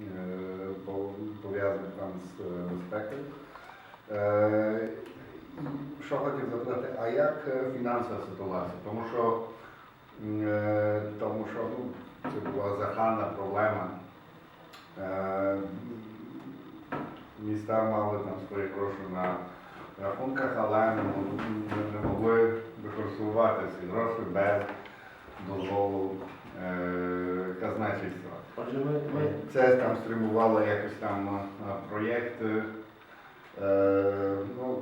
е, пов'язаних там з е, безпекою. Е, Що хотів запитати, а як фінансова ситуація? Тому що, тому що ну, це була загальна проблема. Міста мали там свої гроші на рахунках, але не, мо- не- не могли використовувати ці гроші без дозволу казначейства. Отже, ми, ми Це там стримувало якось там е, проєкти, е, ну,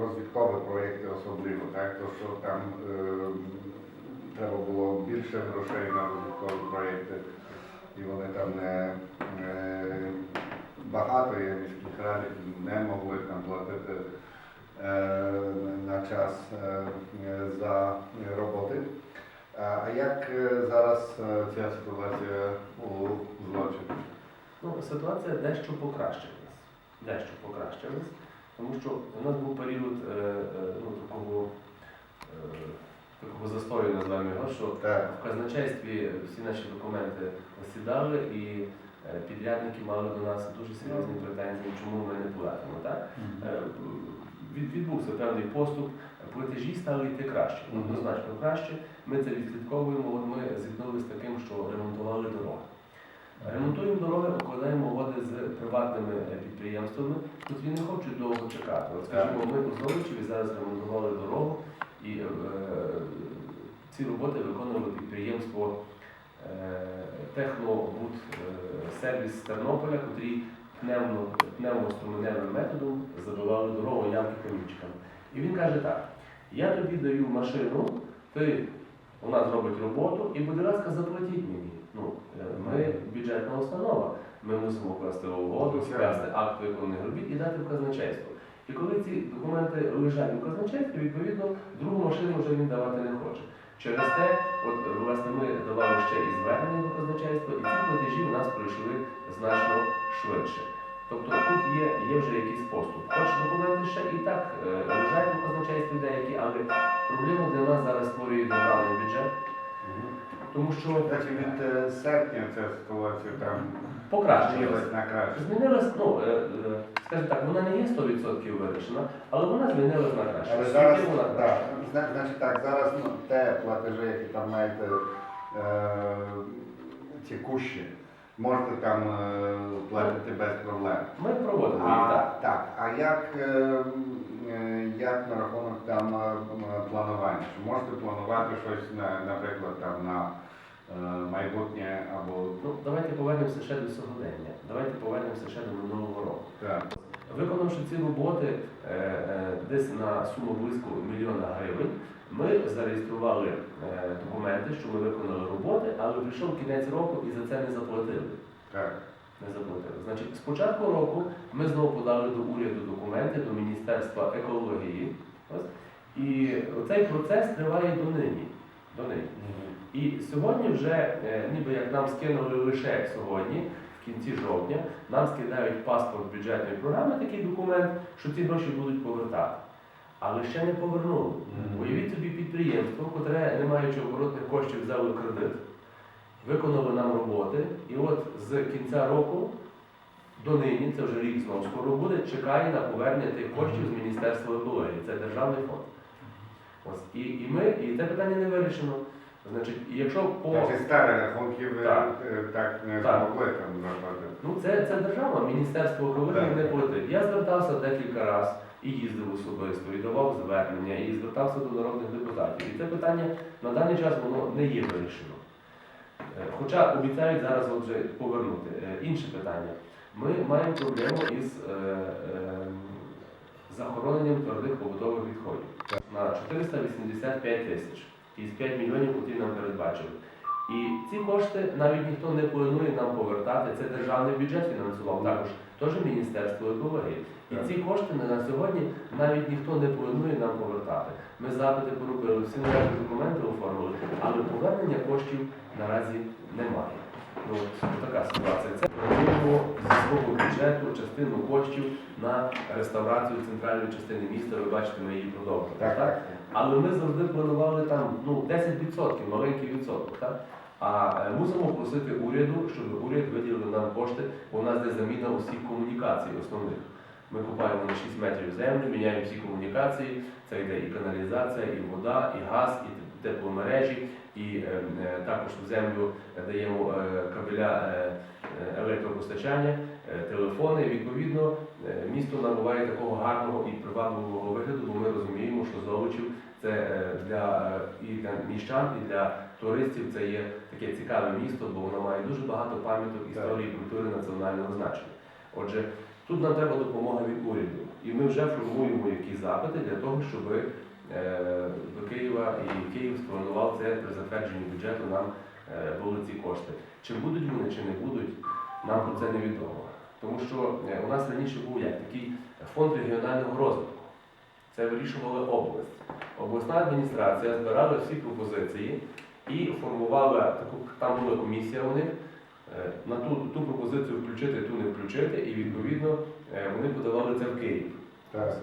розвідкові проєкти особливо, так? То, що там е, треба було більше грошей на розвідкові проєкти, і вони там не е, багато є міських рад, не могли там платити е, на час е, за роботи. А як е, зараз е, ця ситуація у злочині? ну, ситуація дещо покращилась. Дещо покращилась, тому що у нас був період е, ну, такого, такого застою, називаємо його, що Так, в казначействі всі наші документи осідали і підрядники мали до нас дуже серйозні претензії, чому ми не платимо. Так? Е, від- Відбувся певний поступ, платежі стали йти краще, однозначно краще. Ми це відслідковуємо. От ми зіткнулися з таким, що ремонтували дороги. Ремонтуємо дороги, укладаємо угоди з приватними підприємствами, котрі не хочуть довго чекати. От, скажімо, ми у Золочеві зараз ремонтували дорогу, і е, ці роботи виконувало підприємство е, Технобуд е, сервіс з Тернополя, котрі пневмоструменевим методом забивали дорогу ямки камінчиками. І він каже так: я тобі даю машину, ти у нас робить роботу, і, будь ласка, заплатіть мені. Ну, е, ми бюджетна установа. Ми мусимо вкласти угоду, скласти акт виконаних робіт і дати в казначейство. І коли ці документи лежать у казначействі, відповідно, другу машину вже він давати не хоче. Через те, от власне, ми давали ще і звернення до казначейства, і ці платежі у нас пройшли значно швидше. Тобто тут є, є вже якийсь поступ. Хоч документи ще і так е, лежать у казначействі деякі, але проблему для нас зараз створює державний бюджет, тому що Кстати, від е, серпня ця ситуація там покращилось. змінилась на краще. Змінилась, ну, е, е, скажімо так, вона не є 100% вирішена, але вона змінилась на краще. Але зараз, на краще. так, значить так, зараз ну, те платежі, які там маєте е, текущі, можете там е, платити без проблем. Ми проводимо їх, А, так. так, а як, е, як на рахунок там е, планування? Чи можете планувати щось, на, наприклад, там на майбутнє або Ну, давайте повернемося ще до сьогодення. Давайте повернемося ще до минулого року. так, Виконавши ці роботи е, е, десь на суму близько мільйона гривень, ми зареєстрували е, документи, що ми виконали роботи, але прийшов кінець року і за це не заплатили. так. Не заплатили. Значить, з початку року ми знову подали до уряду документи до Міністерства екології. Ось, і цей процес триває донині. донині. І сьогодні вже, е, ніби як нам скинули лише сьогодні, в кінці жовтня, нам скидають паспорт бюджетної програми, такий документ, що ці гроші будуть повертати. Але ще не повернули. Мгм. Уявіть собі підприємство, котре, не маючи оборотних коштів, взяло кредит, виконали нам роботи, і от з кінця року до нині, це вже рік знову скоро буде, чекає на повернення тих коштів з Міністерства екології. Це державний фонд. Ось. І, і ми, і це питання не вирішено. Значить, якщо по Значить, старі рахунки ви Так. е, так не Так. змогли там заплатити. Ну, це, це держава, Міністерство екології не платить. Я звертався декілька разів і їздив особисто, і давав звернення, і звертався до народних депутатів. І це питання на даний час воно не є вирішено. Е, Хоча обіцяють зараз отже повернути. Е, Інше питання. Ми маємо проблему із е, е, захороненням твердих побутових відходів на 485 тисяч із 5 мільйонів, які нам передбачили. І ці кошти навіть ніхто не планує нам повертати. Це державний бюджет фінансував також, теж Міністерство екології. І ці кошти на сьогодні навіть ніхто не планує нам повертати. Ми запити поробили, всі належні документи оформили, але повернення коштів наразі немає. Ну, от така ситуація. Це зі свого бюджету частину коштів на реставрацію центральної частини міста. Ви бачите, ми її продовжуємо. Так, так. Але ми завжди планували там ну, 10%, маленький відсоток. Так? А е, мусимо просити уряду, щоб уряд виділив нам кошти, бо у нас де заміна усіх комунікацій основних. Ми купаємо на 6 метрів землю, міняємо всі комунікації. Це йде і каналізація, і вода, і газ, і тепломережі, і е, е, також в землю даємо е, кабеля е, електропостачання, е, телефони. Відповідно, е, місто набуває такого гарного і привабливого вигляду, бо ми розуміємо, що Золочів це е, для е, і для міщан, і для туристів це є таке цікаве місто, бо воно має дуже багато пам'яток історії, культури національного значення. Отже, тут нам треба допомога від уряду, і ми вже формуємо якісь запити для того, щоб е, до Києва і Київ спланував це при затвердженні бюджету нам е, були ці кошти. Чи будуть вони, чи не будуть, нам про це невідомо. Тому що е, у нас раніше був як такий фонд регіонального розвитку. Це вирішувала область. Обласна адміністрація збирала всі пропозиції і формувала таку, там була комісія у них, е, на ту, ту пропозицію включити, ту не включити, і відповідно е, вони подавали це в Київ. Так.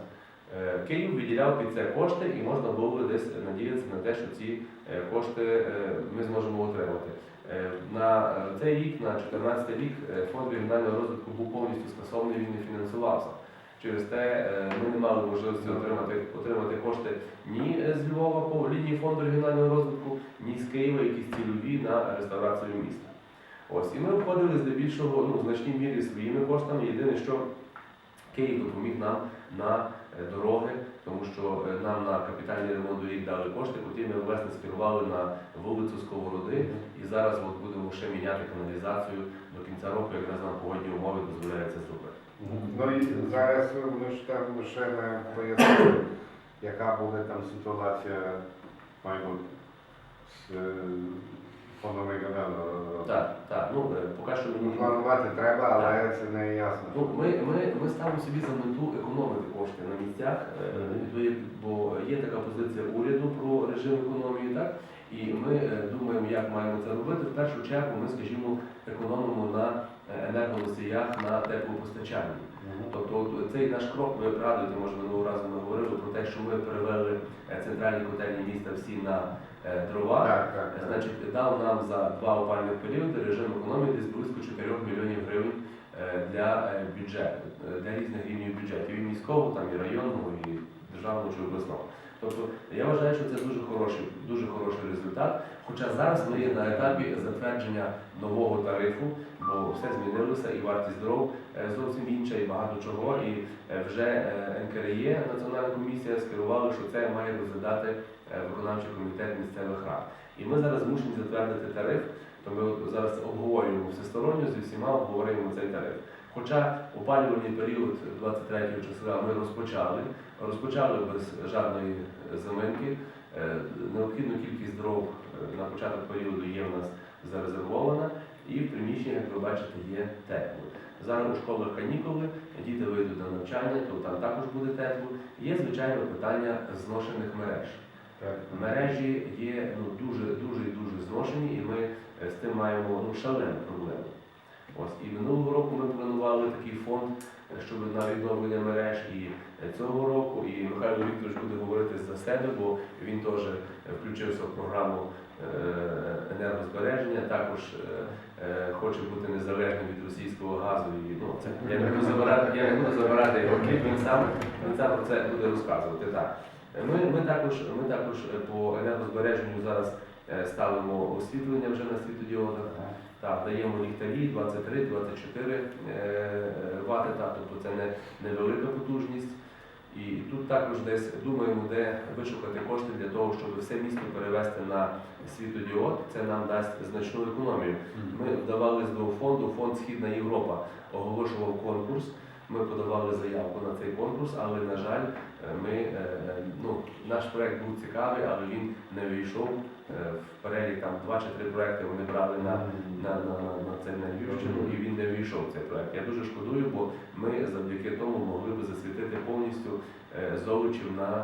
Е, Київ виділяв під це кошти і можна було десь надіятися на те, що ці е, кошти е, ми зможемо отримати. На цей рік, на 2014 рік, фонд регіонального розвитку був повністю скасований, він не фінансувався. Через те ми не мали можливості отримати, отримати кошти ні з Львова по лінії фонду регіонального розвитку, ні з Києва, якісь цільові на реставрацію міста. Ось, і ми обходили здебільшого ну, в значній мірі своїми коштами. Єдине, що Київ допоміг нам на дороги, тому що е, нам на капітальний ремонт доріг дали кошти, котрі ми власне скерували на вулицю Сковороди. І зараз от будемо ще міняти каналізацію до кінця року, якраз нам погодні умови дозволяють це зробити. Ну і зараз ми ж там ще не пояснили, яка буде там ситуація майбутнє регіонального розвитку. Так, так. Ну е, поки що Ну, Планувати треба, але це не ясно. Ну, ми, ми, ми ставимо собі за мету економити кошти на місцях, е, бо є така позиція уряду про режим економії, так? І ми е, думаємо, як маємо це робити. В першу чергу ми, скажімо, економимо на е, енергоносіях на теплопостачанні. Мгм. Тобто цей наш крок, ви радуєте, може минулого разу ми говорили про те, що ми перевели е, центральні котельні міста всі на е, дрова. Так, так, так. Значить, дав нам за два опальних періоди режим економії десь близько 4 мільйонів гривень е, для е, бюджету, е, для різних рівнів бюджетів, і міського, там, і районного, і державного чи обласного. Тобто я вважаю, що це дуже хороший, дуже хороший результат. Хоча зараз ми є на етапі затвердження нового тарифу, бо все змінилося, і вартість дров е, зовсім інша, і багато чого. І е, вже е, НКРЄ, Національна комісія, скерувала, що це має розглядати виконавчий комітет місцевих рад. І ми зараз змушені затвердити тариф, то ми зараз обговорюємо всесторонньо зі всіма обговорюємо цей тариф. Хоча опалювальний період 23 числа ми розпочали, розпочали без жодної заминки. Е, Необхідну кількість дров е, на початок періоду є в нас зарезервована, і в приміщеннях, як ви бачите, є тепло. Зараз у школах канікули, діти вийдуть на навчання, то там також буде тепло. Є, звичайно, питання зношених мереж. Так. Мережі є ну, дуже, дуже дуже зношені, і ми е, з тим маємо ну, шалену проблему. Ось і минулого року ми планували такий фонд, е, щоб на відновлення мереж і е, цього року. І Михайло Вікторович буде говорити за себе, бо він теж е, включився в програму енергозбереження, також хоче бути незалежним від російського газу. І, ну, це, я не буду забирати, я не буду забирати його кліп, він сам, він сам про це буде розказувати. Так. Ми, ми, також, ми також по енергозбереженню зараз ставимо освітлення вже на світодіодах. Так, даємо ліхтарі 23, 24 е, е, вати, так, тобто це не невелика потужність. І тут також десь думаємо, де вишукати кошти для того, щоб все місто перевести на світодіод. Це нам дасть значну економію. Ми вдавались до фонду, фонд Східна Європа оголошував конкурс. Ми подавали заявку на цей конкурс, але на жаль, е, ми е, е, ну, наш проект був цікавий, але він не війшов е, в перелік там два чи три проекти. Вони брали на на, на, на це на Львівщину, і він не війшов в цей проект. Я дуже шкодую, бо ми завдяки тому могли б засвітити повністю золочів на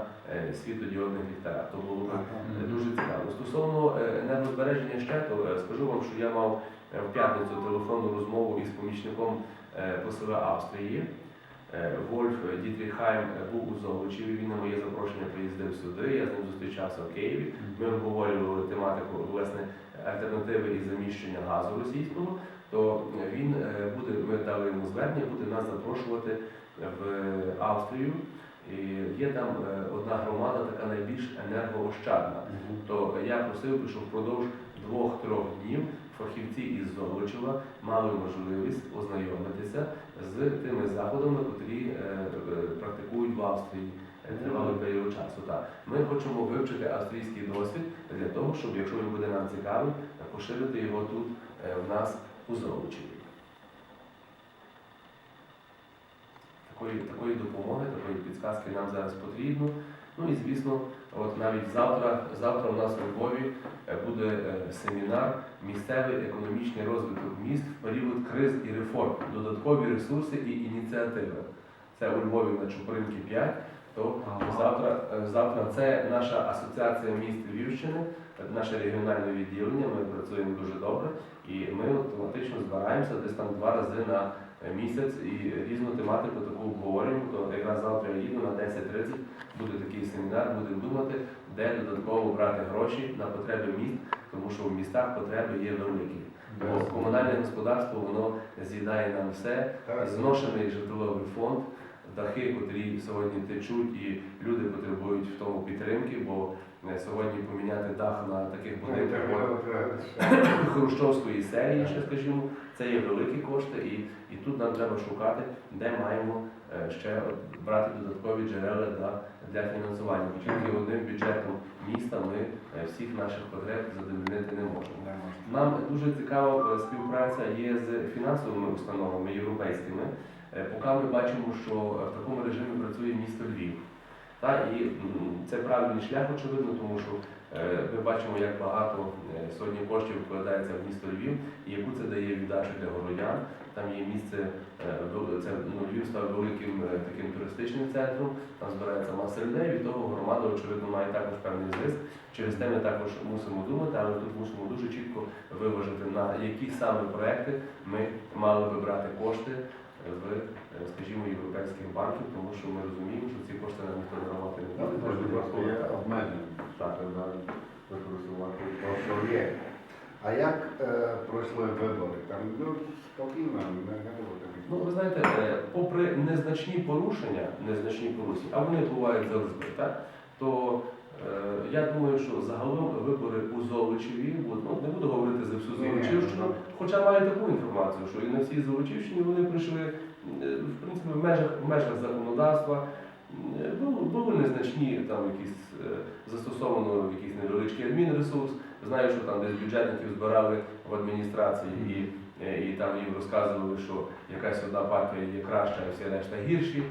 світодіодних ліхтарях. То було б дуже цікаво. Стосовно енергозбереження ще, то скажу вам, що я мав в п'ятницю телефонну розмову із помічником е, посла Австрії. Е, Вольф Дітріхайм був у Золочеві, він на моє запрошення приїздив сюди, я з ним зустрічався в Києві. Ми обговорювали тематику власне альтернативи і заміщення газу російського, то він е, буде, ми дали йому звернення, буде нас запрошувати в Австрію. І є там одна громада, така найбільш енергоощадна. То я просив би, щоб впродовж двох-трьох днів фахівці із Золочева мали можливість ознайомитися з тими заходами, котрі е, е, практикують в Австрії тривалий період часу. Так. Ми хочемо вивчити австрійський досвід для того, щоб, якщо він буде нам цікавий, поширити його тут е, в нас у Золочеві. Такої, такої допомоги, такої підсказки нам зараз потрібно. Ну і звісно, от навіть завтра, завтра у нас у Львові е, буде е, семінар Місцевий економічний розвиток міст в період криз і реформ, додаткові ресурси і ініціативи. Це у Львові на Чупринки 5. То Ага. завтра, е, завтра це наша асоціація міст Львівщини, наше регіональне відділення. Ми працюємо дуже добре і ми автоматично збираємося десь там два рази на місяць і різну тематику таку обговорюємо. То якраз завтра я їду на 10.30 буде такий семінар, будемо думати, де додатково брати гроші на потреби міст, тому що в містах потреби є великі. Бо комунальне господарство воно з'їдає нам все, зношений житловий фонд, дахи, котрі сьогодні течуть, і люди потребують в тому підтримки, бо е, сьогодні поміняти дах на таких Ну, будинках хрущовської серії, ще скажімо, це є великі кошти, і, і тут нам треба шукати, де маємо е, ще брати додаткові джерела для, для фінансування. Бо тільки одним бюджетом міста ми е, всіх наших потреб задовольнити не можемо. Нам дуже цікава е, співпраця є з фінансовими установами європейськими. Е, Поки ми бачимо, що в такому режимі працює місто Львів. Та, і це правильний шлях, очевидно, тому що е, ми бачимо, як багато е, сьогодні коштів вкладається в місто Львів, і яку це дає віддачу для городян. Там є місце, е, це ну, Львів став великим таким туристичним центром, там збирається маса людей, від того громада, очевидно, має також певний зиск. Через те ми також мусимо думати, але тут мусимо дуже чітко виважити, на які саме проекти ми мали би брати кошти в, скажімо, європейських банків, тому що ми розуміємо, що ці кошти нам ніхто дарувати не Ну, буде. Просто просто є обмеження. Так. Використовувати те, є. А як е, пройшли вибори? Там ну, спокійно, не, не було таких. Ну, ви знаєте, е, попри незначні порушення, незначні порушення, а вони бувають завжди, так? то е, я думаю, що загалом вибори у Золочеві, ну, не буду говорити за всю Ні, ні, Золочівщину, ну, хоча маю таку інформацію, що і на всій Золочівщині вони прийшли е, в принципі в межах, в межах законодавства. Е, Були, були незначні там якісь е, застосовано якийсь невеличкий адмінресурс. Знаю, що там десь бюджетників збирали в адміністрації і, і там їм розказували, що якась одна партія є краща, а всі решта гірші.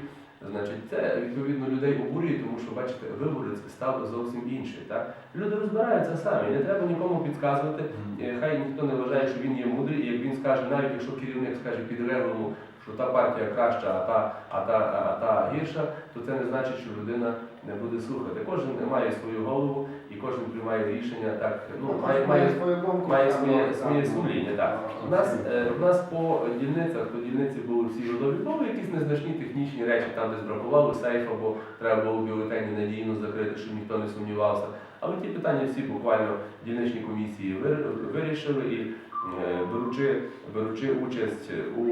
Значить, це відповідно людей обурює, тому що бачите, виборець став зовсім інший. Так? Люди розбираються самі, не треба нікому підказувати. Е, Хай ніхто не вважає, що він є мудрий, і як він скаже, навіть якщо керівник скаже підлеглому, що та партія краща, а та, а та, а та гірша, то це не значить, що людина не буде слухати. Кожен має свою голову і кожен приймає рішення так. Ну, має, має, свою думку. має своє, ну, своє сумління. Так. ну, У нас, е, у нас по дільницях, то дільниці були всі родові, були якісь незначні технічні речі, там десь бракувало сейфа, бо треба було бюлетені надійно закрити, щоб ніхто не сумнівався. Але ті питання всі буквально дільничні комісії вир- вирішили і е, беручи, беручи участь у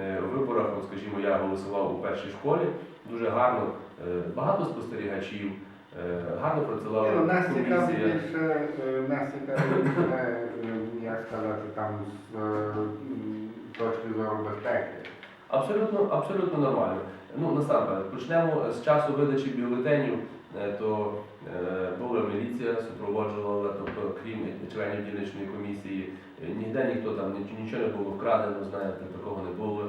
е, виборах, от, скажімо, я голосував у першій школі, дуже гарно, е, багато спостерігачів, е, гарно працювала ну, Нас цікавить комісія. більше, е, нас цікавить більше, е, як сказати, там з е, точки зору безпеки. Абсолютно, абсолютно нормально. Ну, насамперед, почнемо з часу видачі бюлетенів, е, то е, була міліція, супроводжувала, тобто, крім членів дільничної комісії, е, ніде ніхто там ні- нічого не було вкрадено, знаєте, такого не було.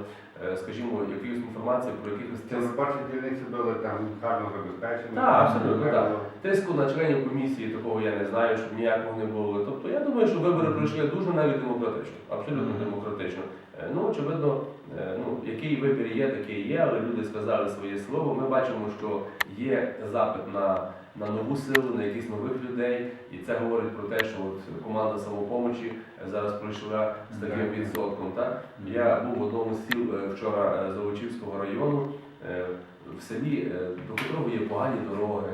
Е, Скажімо, якоїсь інформації про якихось тиск, перші дільниці були там гарно забезпечені. Так, абсолютно, так. тиску на членів комісії, такого я не знаю, щоб ніякого не було. Тобто я думаю, що вибори пройшли дуже навіть демократично, абсолютно демократично. Е, Ну, очевидно, е, ну, який вибір є, такий є, але люди сказали своє слово. Ми бачимо, що є запит на, на нову силу, на якихось нових людей, і це говорить про те, що от команда самопомочі е, зараз пройшла з таким відсотком. Так? Я був в одному з сіл е, вчора е, Золочівського району, в селі, до котрого є погані дороги,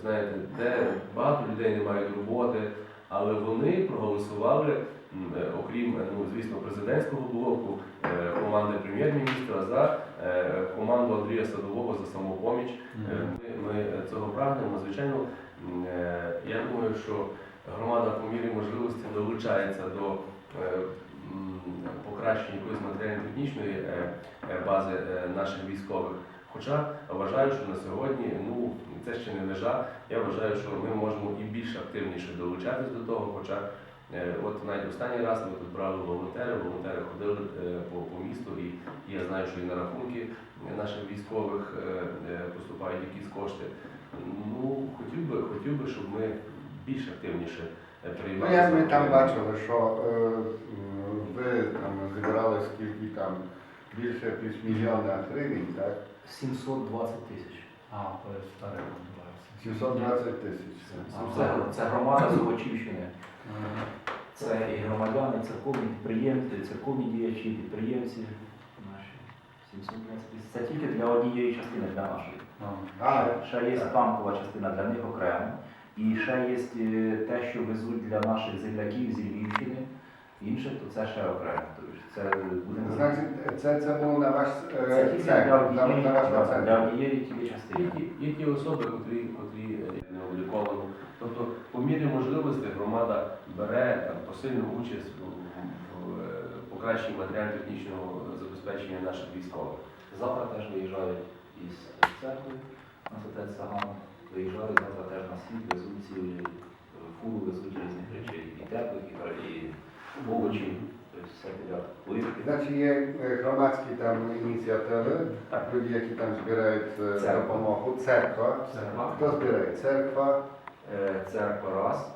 знаєте, де багато людей не мають роботи. Але вони проголосували, окрім ну, звісно, президентського блоку, команди прем'єр-міністра за команду Андрія Садового за самопоміч. Ми цього прагнемо. Звичайно, е, я думаю, що громада по мірі можливості долучається до е, покращення якоїсь матеріально-технічної е, бази наших військових. Хоча вважаю, що на сьогодні ну це ще не межа. Я вважаю, що ми можемо і більш активніше долучатись до того. Хоча от навіть останній раз ми тут брали волонтери, волонтери ходили по, по місту, і, і я знаю, що і на рахунки наших військових поступають якісь кошти. Ну хотів би, хотів би, щоб ми більш активніше е, Ну, приймали. як ми там бачили, що е, ви там зібрали скільки там більше півмільйона гривень, так? 720 тисяч. А, то є старе називається. 720 тисяч. Це, це громада Золочівщини. Це і громадяни, церковні підприємці, церковні діячі, підприємці наші. 720 тисяч. Це тільки для однієї частини, для нашої. А, Ще, ще є танкова частина для них окремо. І ще є е, те, що везуть для наших земляків зі Львівщини. Інше, то це ще окремо. Це будемо значить, це, це було на ваш це е, тільки цех, для на, однієї, на ваш для, центр. для однієї тільки Є частини. ті, є ті особи, котрі, котрі е, не обліковано. Тобто, по мірі можливості громада бере там, посильну участь у, в, е, покращенні матеріально-технічного забезпечення наших військових. Завтра теж виїжджають із церкви на Святець Саган. Виїжджають завтра теж на схід, везуть цілі е, фуру, везуть різних речей. І теплих, і, овочі, тобто все підряд. Значить, є е, громадські там ініціативи, люди, які там збирають е, допомогу. Церква. Хто збирає? Церква. Церква раз.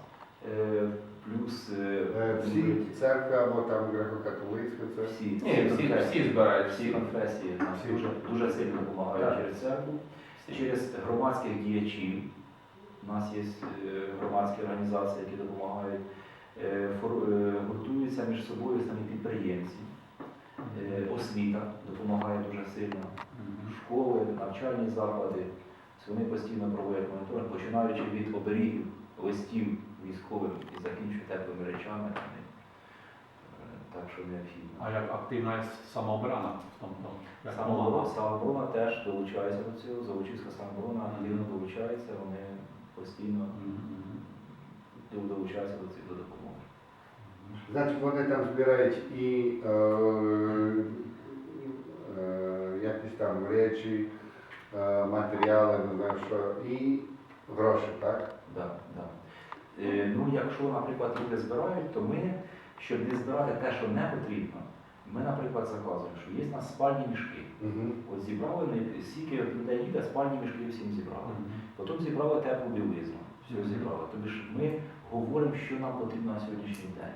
Плюс е, Е, Всі церкви або там греко-католицька це. всі, Ні, всі, всі збирають. Всі конфесії нам Всі. дуже, дуже сильно допомагають Так. через церкву. Через громадських діячів. У нас є е, громадські організації, які допомагають. Е, фор- е, Гуртуються між собою самі підприємці. Е, Освіта допомагає дуже сильно. Школи, навчальні заклади. Вони постійно проводять моніторинг, починаючи від оберігів, листів військовим і закінчуючи теплими речами. Е, Так що необхідно. А як активна самооборона в тому? Самооборона, самооборона теж долучається до цього, Золочівська самооборона активно долучається, вони постійно Мгм. долучаються до цих до допомоги. Значить, вони там збирають і е, е, якісь там речі, е, матеріали, не знаю що, і гроші, так? Да, да. Е, ну, якщо, наприклад, люди збирають, то ми, щоб не збирати те, що не потрібно, ми, наприклад, заказуємо, що є в нас спальні мішки. Угу. От зібрали, скільки людей їде, спальні мішки всім зібрали. Потім зібрали теплу білизну, все Мгм. зібрали. Тобто ж ми говоримо, що нам потрібно на сьогоднішній день.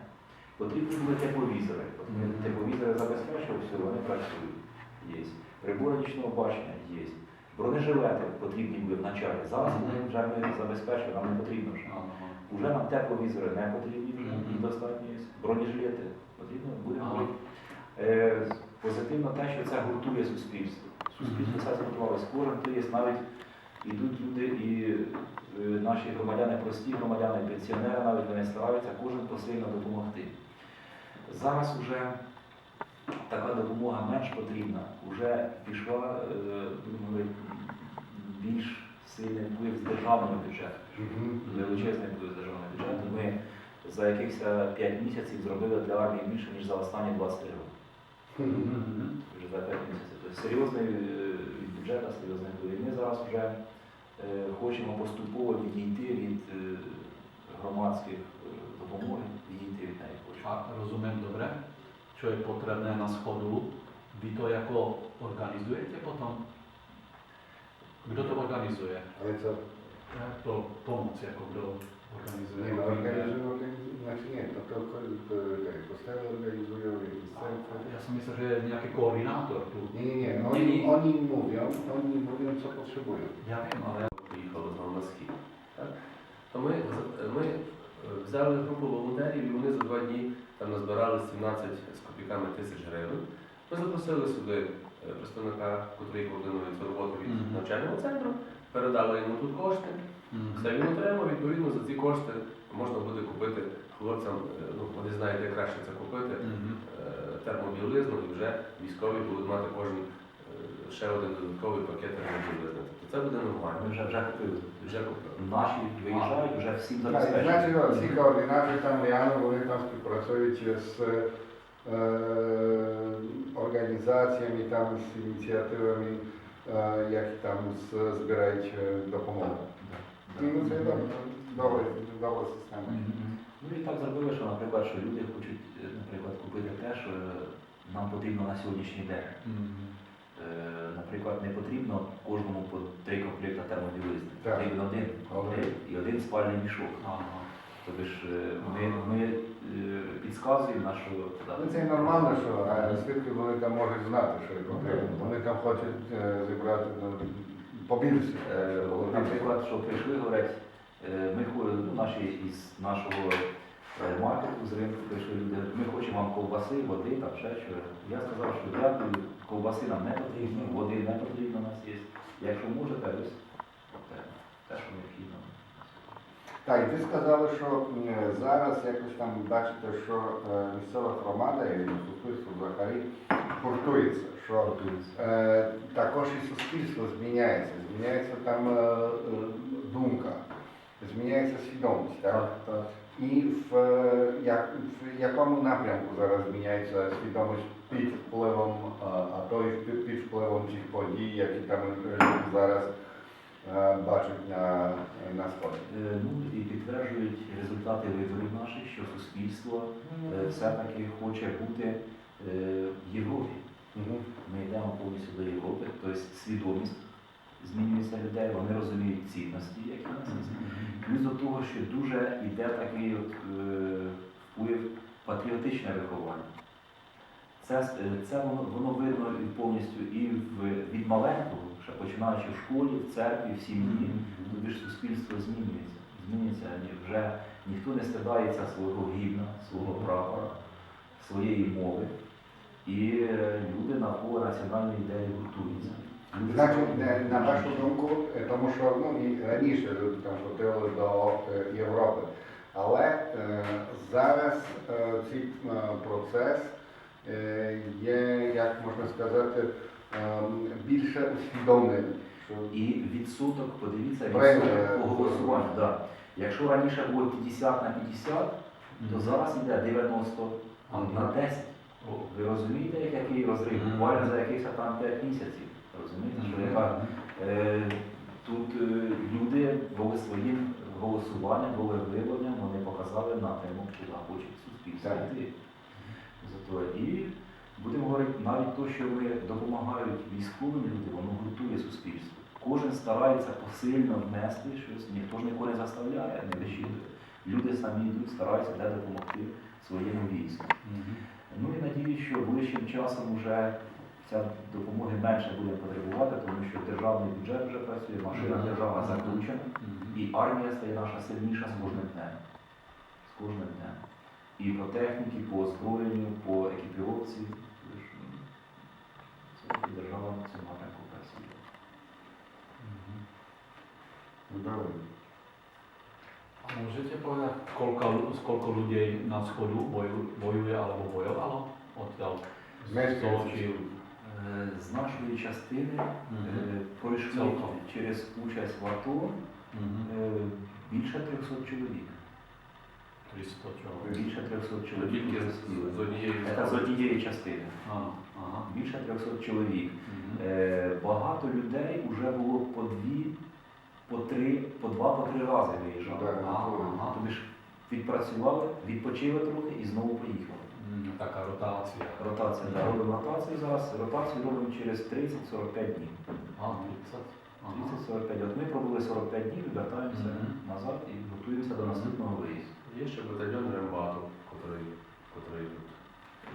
Потрібні були тепловізори. Ми Мгм. тепловізори забезпечили, все, вони працюють. Є. Прибори нічного бачення є. Бронежилети потрібні були в началі. Зараз ми вже ми забезпечили, нам не потрібно вже. Уже нам тепловізори не потрібні вже, достатньо є. Бронежилети потрібно, будемо говорити. Е, позитивно те, що це гуртує суспільство. Суспільство це згуртувалося. Кожен хто є, навіть ідуть люди і е, наші громадяни, прості громадяни, пенсіонери навіть вони стараються, кожен посильно допомогти. Зараз вже така допомога менш потрібна. Уже пішла е, будемо говорити, більш сильний вплив з державного бюджету. Величезний вплив з державного бюджету. Ми за якихось 5 місяців зробили для армії більше, ніж за останні 20 років. Мгм. Вже за 5 місяців. Тобто серйозний е, від бюджету, серйозний вплив. І Ми зараз вже е, хочемо поступово відійти від е, громадських е, допомоги, відійти від неї. A rozumiem dobre, čo je potrebné na schodu. Vy to jako organizujete potom? Kto to organizuje? Але це To pomoc, jako kdo organizuje? nie no, organizują, organizują, znaczy nie, to tylko e, te kościoły organizują, jakieś centry. Ja sam myślę, że niejaki koordynator tu. Nie, nie, nie, Nie, oni, nie. oni mówią, oni mówią co potrzebują. Ja wiem, ale Поїхали знову на схід. Так? То ми, ми е, взяли групу волонтерів і вони за два дні там назбирали 17 з копійками тисяч гривень. Ми запросили сюди е, представника, який координує цю роботу від Мгм. навчального центру, передали йому тут кошти. Все він отримав, відповідно за ці кошти можна буде купити хлопцям, е, ну вони знають, як краще це купити, Мгм. е, термобіолизну і вже військові будуть мати кожен е, ще один додатковий пакет термобіолизни. Тобто це буде нормально. вже вже купили. Вже купили. Наші виїжджають, вже всім. Значить, ці координати там реально вони там співпрацюють з е, організаціями, там, з ініціативами, е, які там збирають е, допомогу. Ну, це добре, добра система. Ну і так зробили, що, наприклад, що люди хочуть, е, наприклад, купити те, що нам потрібно на сьогоднішній день. Е, Наприклад, не потрібно кожному по три комплекти термобілизни. Потрібен один комплект і один спальний мішок. Тобто ж е, ми, ми е, підказуємо на що. Ну, це нормально, що а звідки вони там можуть знати, що їм потрібно. Вони там хочуть е, зібрати ну, побільше. Е, от, Наприклад, що прийшли, говорять, е, ми хо- ну, наші із нашого е, маркету з ринку прийшли люди, ми хочемо вам ковбаси, води, там ще що. Я сказав, що дякую, ковбаси нам не потрібно, води не потрібно у нас є. Якщо можете, ось те, те, що необхідно. Так, і ви сказали, що зараз якось там бачите, що е, місцева громада і суспільство взагалі гуртується, що е, також і суспільство зміняється, зміняється там е, е, думка, зміняється свідомість. Так? так. І в, е, як, в якому напрямку зараз зміняється свідомість під впливом, а то і під, впливом цих подій, які там зараз бачать на, на сході. Е, Ну і підтверджують результати виборів наших, що суспільство е, все-таки хоче бути е, в Європі. Ми йдемо повністю до Європи, тобто свідомість змінюється людей, вони розуміють цінності, які в нас є. Плюс до того, що дуже йде такий от, е, вплив патріотичне виховання. Це, е, це воно, воно видно повністю і в, від маленького, ще починаючи в школі, в церкві, в сім'ї. Тобі ж суспільство змінюється. Змінюється вже ніхто не стидається свого гімна, свого прапора, своєї мови. І е, люди навколо національної ідеї гуртуються. Значить, е, на вашу думку, е, тому що ну, і раніше люди там ходили до е, Європи, але е, зараз е, цей е, процес е, є, як можна сказати, е, більше усвідомлений. І відсоток, подивіться, відсоток е, по голосуванню. Да. Якщо раніше було 50 на 50, то зараз йде 90 на 10. Ви розумієте, як- який розрив? Буквально за якихось там 5 місяців. Розумієте, що яка Е, Тут е, люди були своїм голосуванням, були волевиявленням, вони показали напрямок, куди хоче суспільство йти. І будемо говорити, навіть те, що ми допомагають військовим людям, воно гуртує суспільство. Кожен старається посильно внести щось, ніхто ж нікого не заставляє, не вичитує. Люди самі йдуть, стараються де допомогти своєму війську. Ну і надію, що ближчим часом вже ця допомоги менше буде потребувати, тому що державний бюджет вже працює, машина Мгм. держава Мгм. закручена, і армія стає наша сильніша з кожним днем. З кожним днем. І по техніці, по озброєнню, по екіпіровці. Тож, ну, Все-таки держава в цьому напрямку працює. Добре. A můžete povedať, koľko, ľu- koľko ľudí na schodu boju, bojuje alebo bojovalo odtiaľ? Z Мешканців. Солочів? Е, З нашої частини Мгм. е, пройшли Цілком. через участь в АТО Мгм. е, більше 300 чоловік. 300 чоловік. Більше 300 чоловік. Тільки з, з однієї Це з однієї частини. Ага. Більше 300 чоловік. Мгм. Е, Багато людей вже було по дві, по три, по два, по три рази виїжджали. Так, Ага, ну. Тобі ж відпрацювали, відпочили трохи і знову поїхали. М, Така ротація. Ротація. Да, робимо ротацію зараз. Ротацію робимо через 30-45 днів. А, 30. Ага. 30-45. От ми пробули 45 днів, вертаємося Мгм. назад і готуємося до наступного виїзду. Є ще батальйон Рембату, який, який тут.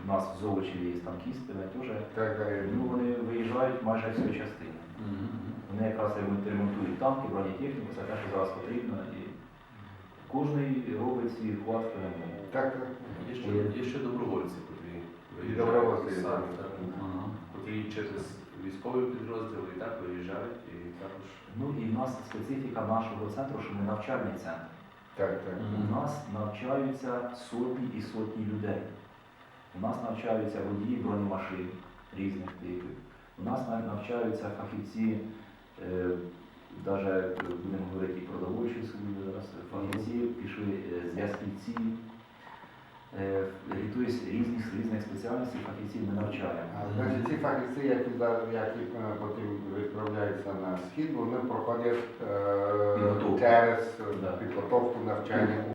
У нас в Золочеві є танкісти, вони теж Так, е, ну, вони виїжджають майже всю частину. Мгм. Вони якраз ремонтують танки, бронетехніку, це те, що зараз потрібно. І кожен робить свій вклад в перемогу. так, так. Є ще, є ще добровольці, котрі виїжджають самі, так, Ага. котрі через військові підрозділи і так виїжджають, і також Ну і в нас специфіка нашого центру, що ми навчальний центр. Так, так. У нас навчаються сотні і сотні людей. У нас навчаються водії бронемашин різних типів. У нас навчаються фахівці, е, навіть будемо говорити і продовольчі зараз, фахівці, пішли е, зв'язківці. Е, тобто різних, різних спеціальностей фахівців ми навчаємо. Значить, ці фахівці, які, які е, потім відправляються на схід, вони проходять е, через підготовку навчання